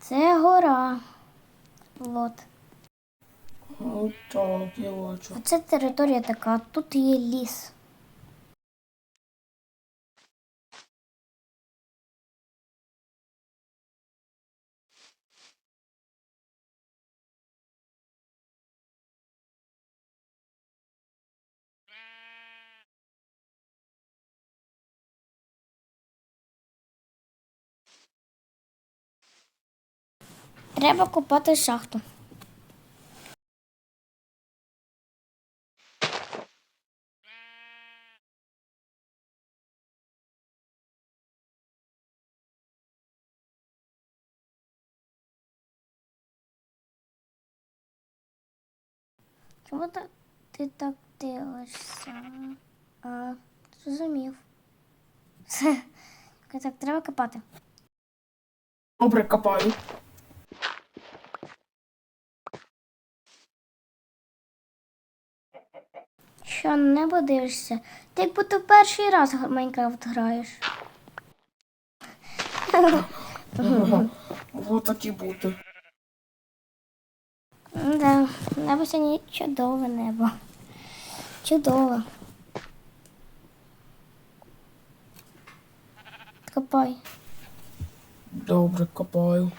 Це гора. От. Ну. Оце територія така, тут є ліс. Треба копати шахту. Чому ти так дивишся? А, зрозумів. Так, треба копати. Добре, копаю. Що небо дивишся? Ти як будто перший раз в Майнкрафт граєш. Ага. Вот такі бути. Да, небо сьогодні чудове небо. Чудове. Копай. Добре, копаю.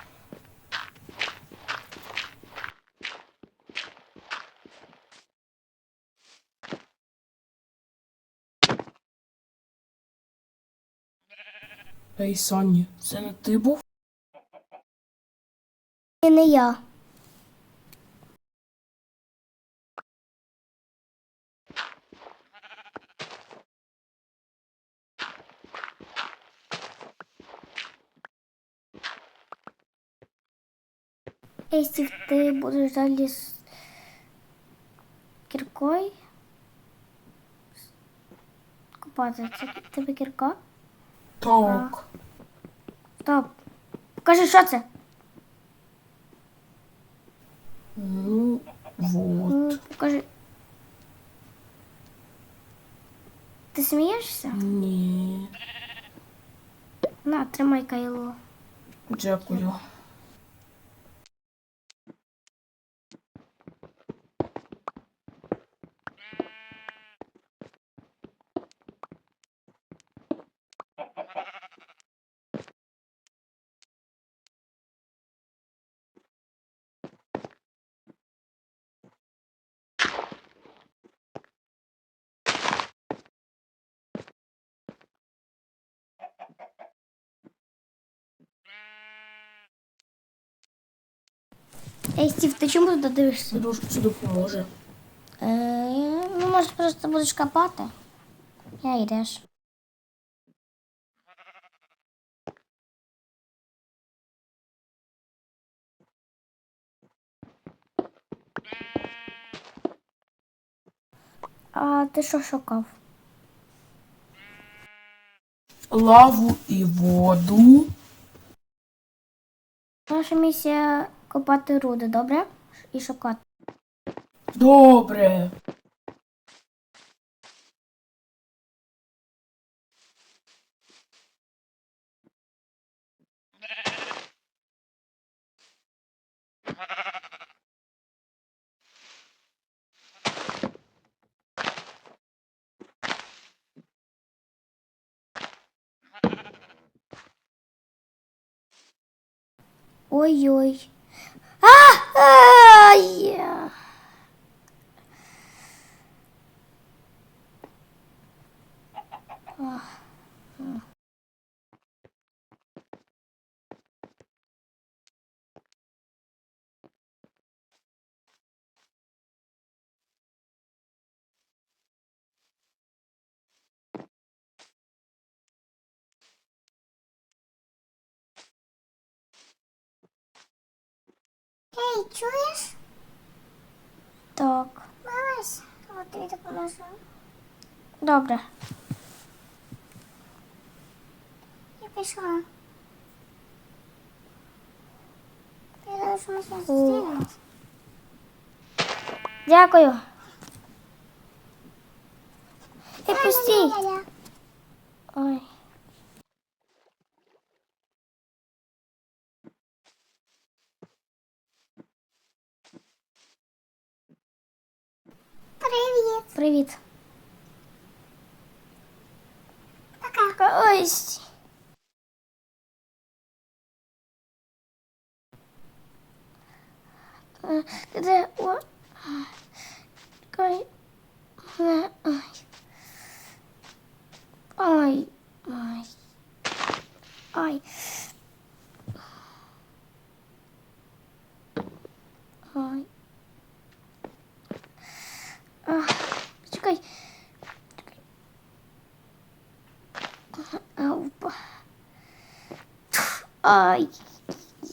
Ей, Санні, це не ти був? І не я. Якщо ти будеш далі з кіркою купати, це в тебе кірка? Так. Стоп. Покажи, що це? Ну, вот. М, Покажи. Ти смієшся? Ні. На, тримай кайло. Дякую. Ей, Стів, ти чому туди дивишся? Це дуже це допоможе. Е, ну, може, просто будеш копати. Я йдеш. А ти що шукав? Лаву і воду. Наша місія копати руди, добре? І шукати. Добре. Ой-ой. А! Ай! Ей, чуєш? Так. Малась, от тобі допоможу. Добре. Я пішла. Я зараз ми О. зустрінемось. Дякую. Ей, пустій. 그대 거의 어이 어이 어이 어이 아 잠깐 아 오빠 아이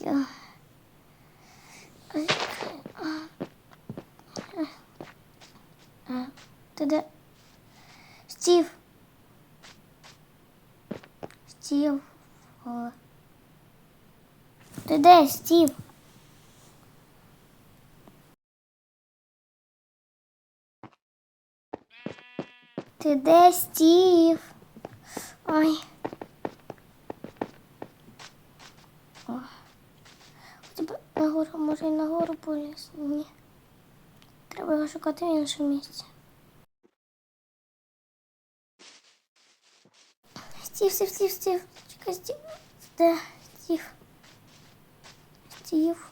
야 Ти де? Стів. Стів. Ти де, Стів? Ти де, Стів? Ой. О. Б нагору, може і нагору поліз. Ні. Треба його шукати в іншому місці. Стив, Стив, Стив, Стив. Чекай, Стив. Да, Стив. Стив.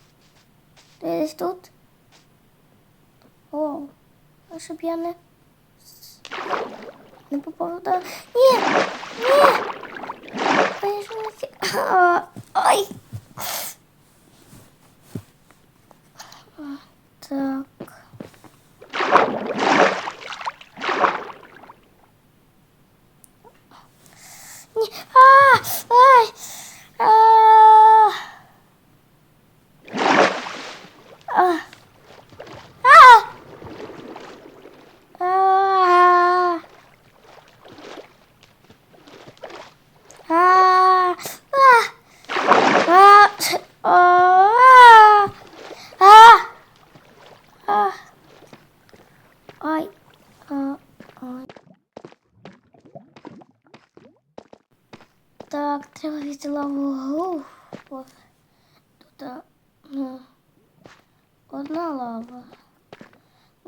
Ты здесь тут? О, а чтоб я не... Не попав туда. Ні! Ні! Поїжджайте. Ой! А, а, так.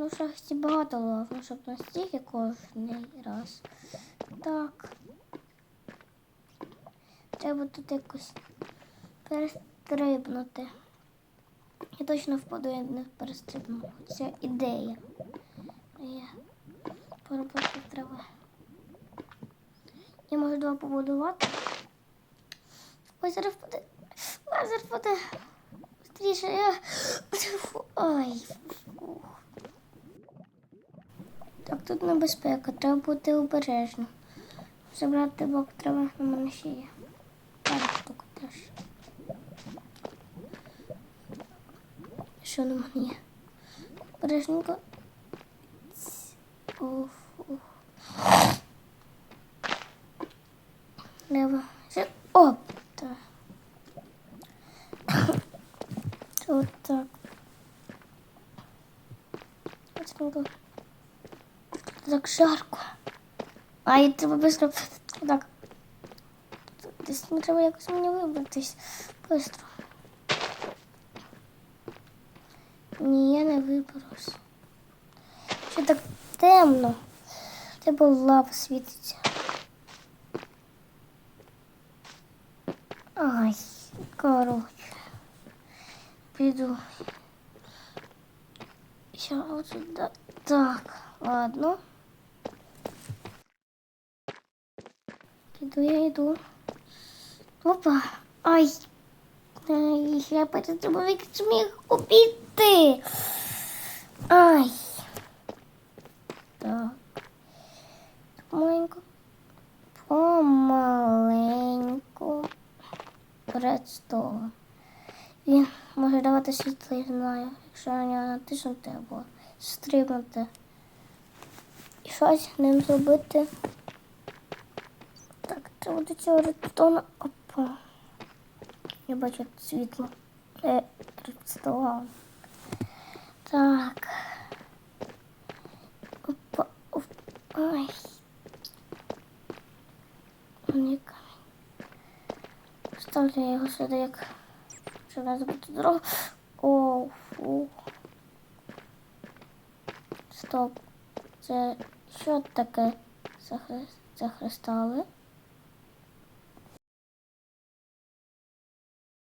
Ну, шахті багато лав, ну, щоб настільки кожний раз. Так. Треба тут якось перестрибнути. Я точно впаду, я не перестрибну. Це ідея. Є. Поработати треба. Я можу два побудувати. Ой, зараз впаде. Ой, зараз впаде. Быстріше. Я... Фу, Ой. Так, тут небезпека, треба бути обережним. Забрати бок треба на мене ще є. Пару теж. Що на мене є? Обережненько. Уф, уф. Ще... Оп! Так. Тут так. Быстренько. Так жарко. А і треба быстро. Так. Десь не треба якось мені вибратись. Быстро. Ні, я не виберусь. Що так темно? Тебе лава світиться. Ай, короче. Піду. Ще от сюди. Так, ладно. Піду, я йду. Опа. Ай. Ай, я перестрибав, як зміг обійти. Ай. Так. Маленько. Помаленьку. Перед. Він може давати світло, я знаю, якщо на нього натиснути або стрибнути. І щось ним зробити. До цього редстона. Опа. Я бачу світло. Е, редстон. Так. Опа, опа. Ай. Мені камінь. Ставлю я його сюди як. Щоб не забути дорогу. О, фу. Стоп. Це що таке за, хри- за кристали?